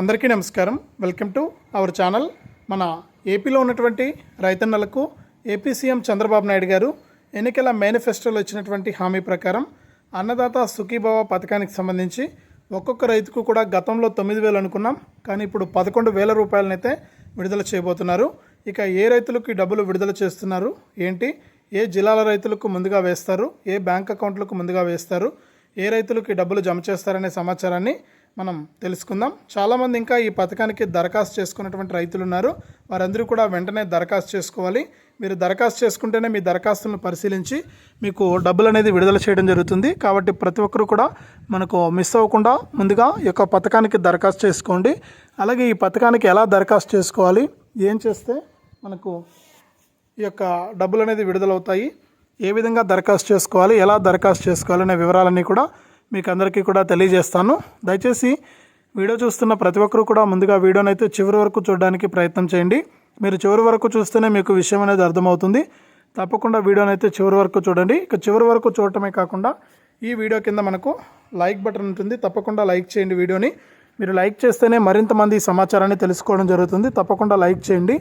అందరికీ నమస్కారం. Welcome to our channel. మన ఏపీలో ఉన్నటువంటి రైతన్నలకు ఏపీ సీఎం చంద్రబాబు నాయుడు గారు ఎన్నికల మేనిఫెస్టోలో ఇచ్చినటువంటి హామీ ప్రకారం అన్నదాత సుఖీభావ పథకానికి సంబంధించి ఒక్కొక్క రైతుకు కూడా గతంలో తొమ్మిది వేలు అనుకున్నాం. కానీ ఇప్పుడు పదకొండు వేల రూపాయలనైతే విడుదల చేయబోతున్నారు. ఇక ఏ రైతులకు డబ్బులు విడుదల చేస్తున్నారు? ఏంటి? ఏ జిల్లాల రైతులకు ముందుగా వేస్తారు? ఏ బ్యాంక్ అకౌంట్లకు ముందుగా వేస్తారు? ఏ రైతులకు డబ్బులు జమ చేస్తారనే సమాచారాన్ని మనం తెలుసుకుందాం. చాలామంది ఇంకా ఈ పథకానికి దరఖాస్తు చేసుకున్నటువంటి రైతులు ఉన్నారు వారందరూ కూడా వెంటనే దరఖాస్తు చేసుకోవాలి. మీరు దరఖాస్తు చేసుకుంటేనే మీ దరఖాస్తులను పరిశీలించి మీకు డబ్బులు అనేది విడుదల చేయడం జరుగుతుంది. కాబట్టి ప్రతి ఒక్కరు కూడా మనకు మిస్ అవ్వకుండా ముందుగా ఈ యొక్క పథకానికి దరఖాస్తు చేసుకోండి. అలాగే ఈ పథకానికి ఎలా దరఖాస్తు చేసుకోవాలి? ఏం చేస్తే మనకు ఈ యొక్క డబ్బులు అనేది విడుదలవుతాయి? ఏ విధంగా దరఖాస్తు చేసుకోవాలి? ఎలా దరఖాస్తు చేసుకోవాలి? అనే వివరాలన్నీ కూడా మీకు అందరికీ కూడా తెలియజేస్తాను. దయచేసి వీడియో చూస్తున్న ప్రతి ఒక్కరూ కూడా ముందుగా వీడియోని అయితే చివరి వరకు చూడడానికి ప్రయత్నం చేయండి. మీరు చివరి వరకు చూస్తేనే మీకు విషయం అనేది అర్థమవుతుంది. తప్పకుండా వీడియోని అయితే చివరి వరకు చూడండి. ఇక చివరి వరకు చూడటమే కాకుండా ఈ వీడియో కింద మనకు లైక్ బటన్ ఉంటుంది. తప్పకుండా లైక్ చేయండి వీడియోని. మీరు లైక్ చేస్తేనే మరింత మంది సమాచారాన్ని తెలుసుకోవడం జరుగుతుంది. తప్పకుండా లైక్ చేయండి.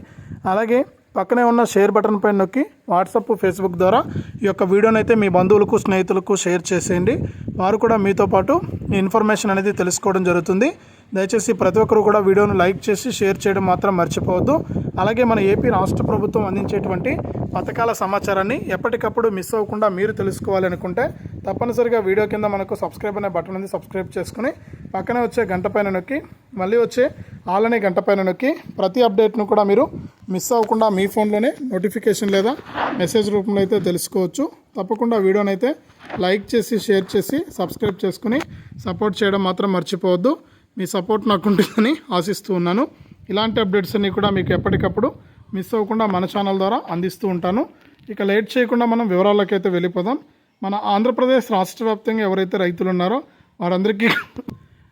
అలాగే పక్కనే ఉన్న షేర్ బటన్ పైన నొక్కి వాట్సాప్ ఫేస్బుక్ ద్వారా ఈ యొక్క వీడియోనైతే అయితే మీ బంధువులకు స్నేహితులకు షేర్ చేసేయండి. వారు కూడా మీతో పాటు ఈ ఇన్ఫర్మేషన్ అనేది తెలుసుకోవడం జరుగుతుంది. దయచేసి ప్రతి ఒక్కరు కూడా వీడియోను లైక్ చేసి షేర్ చేయడం మాత్రం మర్చిపోవద్దు. అలాగే మన ఏపీ రాష్ట్ర ప్రభుత్వం అందించేటువంటి పథకాల సమాచారాన్ని ఎప్పటికప్పుడు మిస్ అవ్వకుండా మీరు తెలుసుకోవాలి అనుకుంటే తప్పనిసరిగా వీడియో కింద మనకు సబ్స్క్రైబ్ అనే బటన్ ఉంది సబ్స్క్రైబ్ చేసుకుని పక్కనే వచ్చే గంట పైన నొక్కి మళ్ళీ వచ్చే ఆల్ అనే గంట పైన నొక్కి ప్రతి అప్డేట్ను కూడా మీరు మిస్ అవ్వకుండా మీ ఫోన్లోనే నోటిఫికేషన్ లేదా మెసేజ్ రూపంలో అయితే తెలుసుకోవచ్చు. తప్పకుండా వీడియోనైతే లైక్ చేసి షేర్ చేసి సబ్స్క్రైబ్ చేసుకుని సపోర్ట్ చేయడం మాత్రం మర్చిపోవద్దు. మీ సపోర్ట్ నాకు ఉంటుందని ఆశిస్తూ ఉన్నాను. ఇలాంటి అప్డేట్స్ అన్నీ కూడా మీకు ఎప్పటికప్పుడు మిస్ అవ్వకుండా మన ఛానల్ ద్వారా అందిస్తూ ఉంటాను. ఇక లేట్ చేయకుండా మనం వివరాల్లోకి అయితే వెళ్ళిపోదాం. మన ఆంధ్రప్రదేశ్ రాష్ట్ర వ్యాప్తంగా ఎవరైతే రైతులు ఉన్నారో వారందరికీ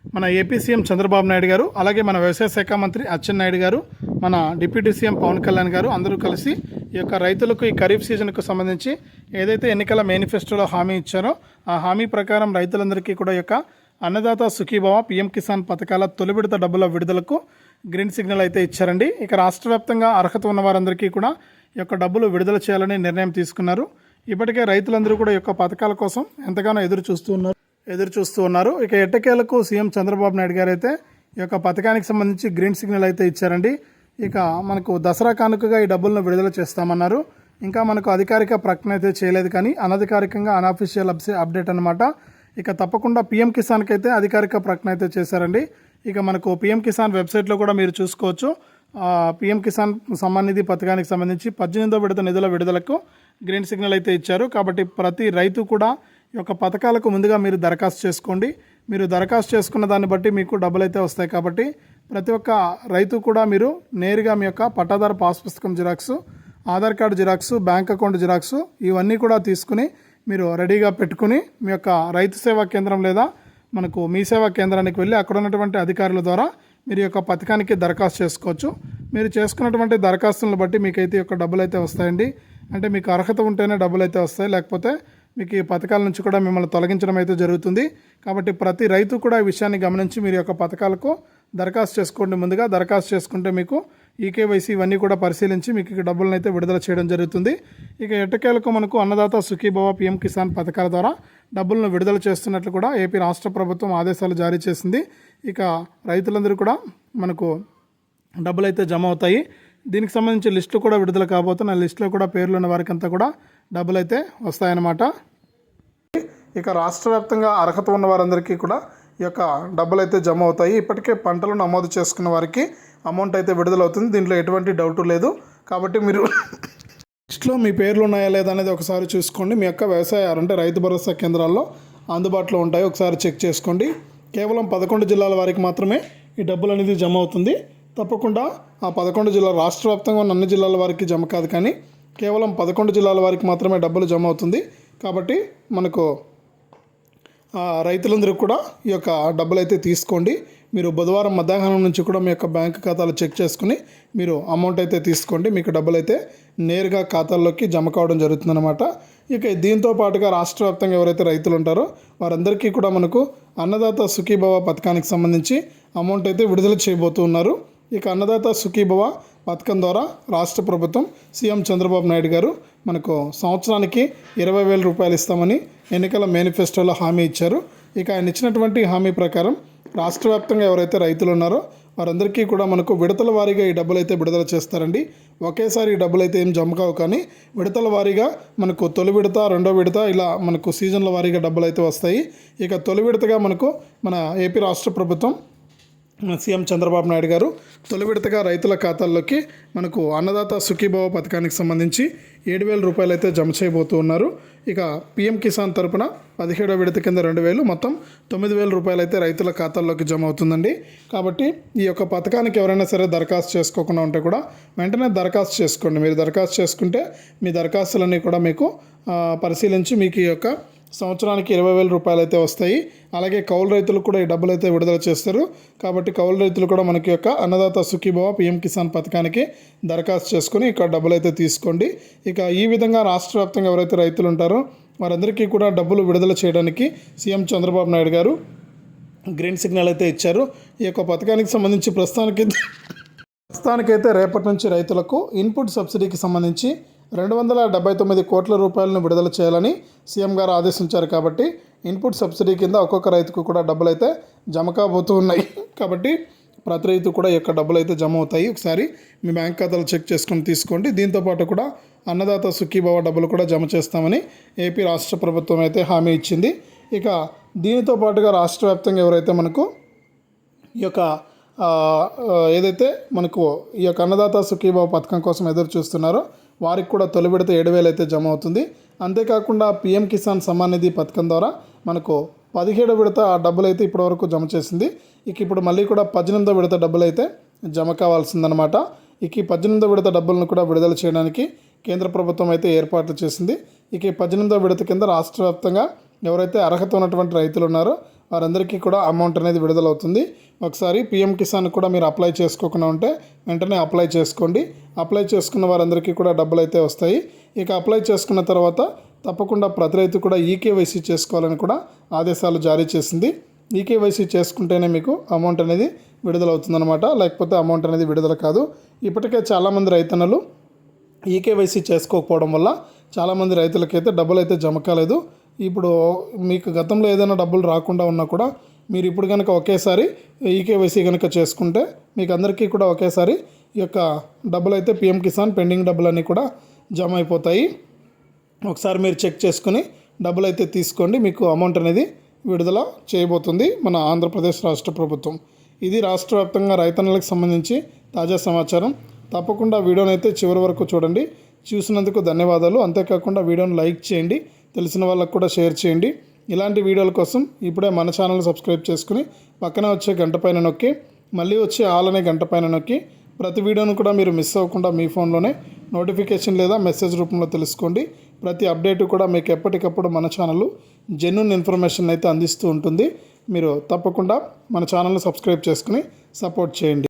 మన ఏపీ సీఎం చంద్రబాబు నాయుడు గారు అలాగే మన వ్యవసాయ శాఖ మంత్రి అచ్చెన్నాయుడు గారు మన డిప్యూటీ సీఎం పవన్ కళ్యాణ్ గారు అందరూ కలిసి ఈ యొక్క రైతులకు ఈ ఖరీఫ్ సీజన్కు సంబంధించి ఏదైతే ఎన్నికల మేనిఫెస్టోలో హామీ ఇచ్చారో ఆ హామీ ప్రకారం రైతులందరికీ కూడా యొక్క అన్నదాత సుఖీభావ పీఎం కిసాన్ పథకాల తొలి విడత డబ్బుల విడుదలకు గ్రీన్ సిగ్నల్ అయితే ఇచ్చారండి. ఇక రాష్ట్ర వ్యాప్తంగా అర్హత ఉన్న వారందరికీ కూడా ఈ యొక్క డబ్బులు విడుదల చేయాలని నిర్ణయం తీసుకున్నారు. ఇప్పటికే రైతులందరూ కూడా ఈ యొక్క పథకాల కోసం ఎంతగానో ఎదురు చూస్తూ ఉన్నారు. ఎదురు చూస్తూ ఉన్నారు. ఇక ఎట్టకేలకు సీఎం చంద్రబాబు నాయుడు గారు అయితే ఈ యొక్క పథకానికి సంబంధించి గ్రీన్ సిగ్నల్ అయితే ఇచ్చారండి. ఇక మనకు దసరా కానుకగా ఈ డబ్బులను విడుదల చేస్తామన్నారు. ఇంకా మనకు అధికారిక ప్రకటన అయితే చేయలేదు కానీ అనధికారికంగా అన్అఫీషియల్ అప్డేట్ అనమాట ఇక తప్పకుండా పీఎం కిసాన్కి అయితే అధికారిక ప్రకటన అయితే చేశారండి. ఇక మనకు పీఎం కిసాన్ వెబ్సైట్లో కూడా మీరు చూసుకోవచ్చు. పీఎం కిసాన్ సమ్మాన్ నిధి పథకానికి సంబంధించి పద్దెనిమిదో విడత నిధుల విడుదలకు గ్రీన్ సిగ్నల్ అయితే ఇచ్చారు. కాబట్టి ప్రతి రైతు కూడా యొక్క పథకాలకు ముందుగా మీరు దరఖాస్తు చేసుకోండి. మీరు దరఖాస్తు చేసుకున్న దాన్ని బట్టి మీకు డబ్బులు అయితే వస్తాయి కాబట్టి ప్రతి ఒక్క రైతు కూడా మీరు నేరుగా మీ యొక్క పట్టాదారు పాస్ పుస్తకం xerox Aadhaar card xerox bank account xerox ఇవన్నీ కూడా తీసుకుని మీరు రెడీగా పెట్టుకుని మీ యొక్క రైతు సేవా కేంద్రం లేదా మనకు మీ సేవా కేంద్రానికి వెళ్ళి అక్కడ ఉన్నటువంటి అధికారుల ద్వారా మీరు యొక్క పథకానికి దరఖాస్తు చేసుకోవచ్చు. మీరు చేసుకున్నటువంటి దరఖాస్తులను బట్టి మీకైతే యొక్క డబ్బులు అయితే వస్తాయండి. అంటే మీకు అర్హత ఉంటేనే డబ్బులు అయితే వస్తాయి. లేకపోతే మీకు ఈ పథకాల నుంచి కూడా మిమ్మల్ని తొలగించడం అయితే జరుగుతుంది. కాబట్టి ప్రతి రైతు కూడా ఈ విషయాన్ని గమనించి మీరు యొక్క పథకాలకు దరఖాస్తు చేసుకోండి ముందుగా. దరఖాస్తు చేసుకుంటే మీకు ఈకేవైసీ ఇవన్నీ కూడా పరిశీలించి మీకు డబ్బులను అయితే విడుదల చేయడం జరుగుతుంది. ఇక ఎట్టకేలకు మనకు అన్నదాత సుఖీభవ పీఎం కిసాన్ పథకాల ద్వారా డబ్బులను విడుదల చేస్తున్నట్లు కూడా ఏపీ రాష్ట్ర ప్రభుత్వం ఆదేశాలు జారీ చేసింది. ఇక రైతులందరూ కూడా మనకు డబ్బులు అయితే జమ అవుతాయి. దీనికి సంబంధించి లిస్టు కూడా విడుదల కాబోతున్న లిస్టులో కూడా పేర్లు ఉన్న వారికి అంతా కూడా డబ్బులు అయితే వస్తాయన్నమాట. ఇక రాష్ట్ర వ్యాప్తంగా అర్హత ఉన్న వారందరికీ కూడా ఈ యొక్క డబ్బులు అయితే జమ అవుతాయి ఇప్పటికే పంటలు నమోదు చేసుకున్న వారికి అమౌంట్ అయితే విడుదలవుతుంది. దీంట్లో ఎటువంటి డౌట్ లేదు. కాబట్టి మీరు లిస్ట్లో మీ పేర్లు ఉన్నాయా లేదా అనేది ఒకసారి చూసుకోండి. మీ యొక్క వ్యవసాయ అంటే రైతు భరోసా కేంద్రాల్లో అందుబాటులో ఉంటాయి. ఒకసారి చెక్ చేసుకోండి. కేవలం పదకొండు జిల్లాల వారికి మాత్రమే ఈ డబ్బులు అనేది జమ అవుతుంది తప్పకుండా ఆ పదకొండు జిల్లా రాష్ట్ర వ్యాప్తంగా ఉన్న అన్ని జిల్లాల వారికి జమ కాదు కానీ కేవలం పదకొండు జిల్లాల వారికి మాత్రమే డబ్బులు జమ అవుతుంది. కాబట్టి మనకు రైతులందరూ కూడా ఈ యొక్క డబ్బులు అయితే తీసుకోండి. మీరు బుధవారం మధ్యాహ్నం నుంచి కూడా మీ యొక్క బ్యాంక్ ఖాతాలు చెక్ చేసుకుని మీరు అమౌంట్ అయితే తీసుకోండి. మీకు డబ్బులు అయితే నేరుగా ఖాతాల్లోకి జమ కావడం జరుగుతుందన్నమాట. ఇక దీంతో పాటుగా రాష్ట్ర వ్యాప్తంగా ఎవరైతే రైతులు ఉంటారో వారందరికీ కూడా మనకు అన్నదాత సుఖీభవ పథకానికి సంబంధించి అమౌంట్ అయితే విడుదల చేయబోతున్నారు. ఇక అన్నదాత సుఖీభవ పథకం ద్వారా రాష్ట్ర ప్రభుత్వం సీఎం చంద్రబాబు నాయుడు గారు మనకు సంవత్సరానికి ఇరవై వేల రూపాయలు ఇస్తామని ఎన్నికల మేనిఫెస్టోలో హామీ ఇచ్చారు. ఇక ఆయన ఇచ్చినటువంటి హామీ ప్రకారం రాష్ట్ర వ్యాప్తంగా ఎవరైతే రైతులు ఉన్నారో వారందరికీ కూడా మనకు విడతల వారీగా ఈ డబ్బులు అయితే విడుదల చేస్తారండి. ఒకేసారి ఈ డబ్బులు అయితే ఏం జమ కావు కానీ విడతల వారీగా మనకు తొలి విడత రెండో విడత ఇలా మనకు సీజన్ల వారీగా డబ్బులు అయితే వస్తాయి. ఇక తొలి విడతగా మనకు మన ఏపీ రాష్ట్ర ప్రభుత్వం సీఎం చంద్రబాబు నాయుడు గారు తొలి విడతగా రైతుల ఖాతాల్లోకి మనకు అన్నదాత సుఖీభావ పథకానికి సంబంధించి ఏడు వేల రూపాయలు అయితే జమ చేయబోతూ ఉన్నారు. ఇక పిఎం కిసాన్ తరపున పదిహేడో విడత కింద రెండు వేలు మొత్తం తొమ్మిది వేల రూపాయలు అయితే రైతుల ఖాతాల్లోకి జమ అవుతుందండి. కాబట్టి ఈ యొక్క పథకానికి ఎవరైనా సరే దరఖాస్తు చేసుకోకుండా ఉంటే కూడా వెంటనే దరఖాస్తు చేసుకోండి. మీరు దరఖాస్తు చేసుకుంటే మీ దరఖాస్తులన్నీ కూడా మీకు పరిశీలించి మీకు ఈ యొక్క సంవత్సరానికి ఇరవై వేల రూపాయలు అయితే వస్తాయి. అలాగే కౌలు రైతులకు కూడా ఈ డబ్బులు అయితే విడుదల చేస్తారు. కాబట్టి కౌలు రైతులు కూడా మనకి యొక్క అన్నదాత సుఖీభవ పిఎం కిసాన్ పథకానికి దరఖాస్తు చేసుకుని ఇక్కడ డబ్బులు అయితే తీసుకోండి. ఇక ఈ విధంగా రాష్ట్ర వ్యాప్తంగా ఎవరైతే రైతులు ఉంటారో వారందరికీ కూడా డబ్బులు విడుదల చేయడానికి సీఎం చంద్రబాబు నాయుడు గారు గ్రీన్ సిగ్నల్ అయితే ఇచ్చారు. ఈ యొక్క పథకానికి సంబంధించి ప్రస్తుతానికి ప్రస్తుతానికైతే రేపటి నుంచి రైతులకు ఇన్పుట్ సబ్సిడీకి సంబంధించి రెండు వందల డెబ్బై తొమ్మిది కోట్ల రూపాయలను విడుదల చేయాలని సీఎం గారు ఆదేశించారు కాబట్టి ఇన్పుట్ సబ్సిడీ కింద ఒక్కొక్క రైతుకు కూడా డబ్బులు అయితే జమ కాబోతూ ఉన్నాయి. కాబట్టి ప్రతి రైతు కూడా యొక్క డబ్బులు అయితే జమ అవుతాయి ఒకసారి మీ బ్యాంక్ ఖాతాలు చెక్ చేసుకొని తీసుకోండి. దీంతోపాటు కూడా అన్నదాత సుఖీభావ డబ్బులు కూడా జమ చేస్తామని ఏపీ రాష్ట్ర ప్రభుత్వం అయితే హామీ ఇచ్చింది. ఇక దీనితో పాటుగా రాష్ట్ర వ్యాప్తంగా ఎవరైతే మనకు ఈ యొక్క ఏదైతే మనకు ఈ యొక్క అన్నదాత సుఖీభావ పథకం కోసం ఎదురు చూస్తున్నారో వారికి కూడా తొలి విడత ఏడు వేలు అయితే జమ అవుతుంది. అంతేకాకుండా పిఎం కిసాన్ సమ్మాన్ నిధి పథకం ద్వారా మనకు పదిహేడు విడత ఆ డబ్బులు అయితే ఇప్పటివరకు జమ చేసింది. ఇక ఇప్పుడు మళ్ళీ కూడా పద్దెనిమిదో విడత డబ్బులు అయితే జమ కావాల్సిందనమాట ఇక ఈ పద్దెనిమిదో విడత డబ్బులను కూడా విడుదల చేయడానికి కేంద్ర ప్రభుత్వం అయితే ఏర్పాట్లు చేసింది. ఇక ఈ పద్దెనిమిదో విడత కింద రాష్ట్ర వ్యాప్తంగా ఎవరైతే అర్హత ఉన్నటువంటి రైతులు ఉన్నారో వారందరికీ కూడా అమౌంట్ అనేది విడుదలవుతుంది. ఒకసారి పిఎం కిసాన్ కూడా మీరు అప్లై చేసుకోకుండా ఉంటే వెంటనే అప్లై చేసుకోండి. అప్లై చేసుకున్న వారందరికీ కూడా డబ్బులు అయితే వస్తాయి. ఇక అప్లై చేసుకున్న తర్వాత తప్పకుండా ప్రతి రైతు కూడా ఈకేవైసీ చేసుకోవాలని కూడా ఆదేశాలు జారీ చేసింది. ఈకేవైసీ చేసుకుంటేనే మీకు అమౌంట్ అనేది విడుదలవుతుందనమాట లేకపోతే అమౌంట్ అనేది విడుదల కాదు. ఇప్పటికే చాలామంది రైతన్నలు ఈకేవైసీ చేసుకోకపోవడం వల్ల చాలామంది రైతులకైతే డబ్బులు అయితే జమ కాలేదు. ఇప్పుడు మీకు గతంలో ఏదైనా డబ్బులు రాకుండా ఉన్నా కూడా మీరు ఇప్పుడు కనుక ఒకేసారి ఈకేవైసీ కనుక చేసుకుంటే మీకు అందరికీ కూడా ఒకేసారి ఈ యొక్క డబ్బులు అయితే పిఎం కిసాన్ పెండింగ్ డబ్బులు అన్నీ కూడా జమ అయిపోతాయి. ఒకసారి మీరు చెక్ చేసుకుని డబ్బులు అయితే తీసుకోండి. మీకు అమౌంట్ అనేది విడుదల చేయబోతుంది మన ఆంధ్రప్రదేశ్ రాష్ట్ర ప్రభుత్వం. ఇది రాష్ట్ర వ్యాప్తంగా రైతన్నలకు సంబంధించి తాజా సమాచారం. తప్పకుండా వీడియోని అయితే చివరి వరకు చూడండి. చూసినందుకు ధన్యవాదాలు. అంతేకాకుండా వీడియోని లైక్ చేయండి. తెలిసిన వాళ్ళకు కూడా షేర్ చేయండి. ఇలాంటి వీడియోల కోసం ఇప్పుడే మన ఛానల్ సబ్స్క్రైబ్ చేసుకుని పక్కన వచ్చే గంట పైన నొక్కి మళ్ళీ వచ్చే ఆల్ అనే గంట పైన నొక్కి ప్రతి వీడియోను కూడా మీరు మిస్ అవ్వకుండా మీ ఫోన్లోనే నోటిఫికేషన్ లేదా మెసేజ్ రూపంలో తెలుసుకోండి. ప్రతి అప్డేట్ కూడా మీకు ఎప్పటికప్పుడు మన ఛానల్ జెన్యున్ ఇన్ఫర్మేషన్ అయితే అందిస్తూ ఉంటుంది. మీరు తప్పకుండా మన ఛానల్ని సబ్స్క్రైబ్ చేసుకుని సపోర్ట్ చేయండి.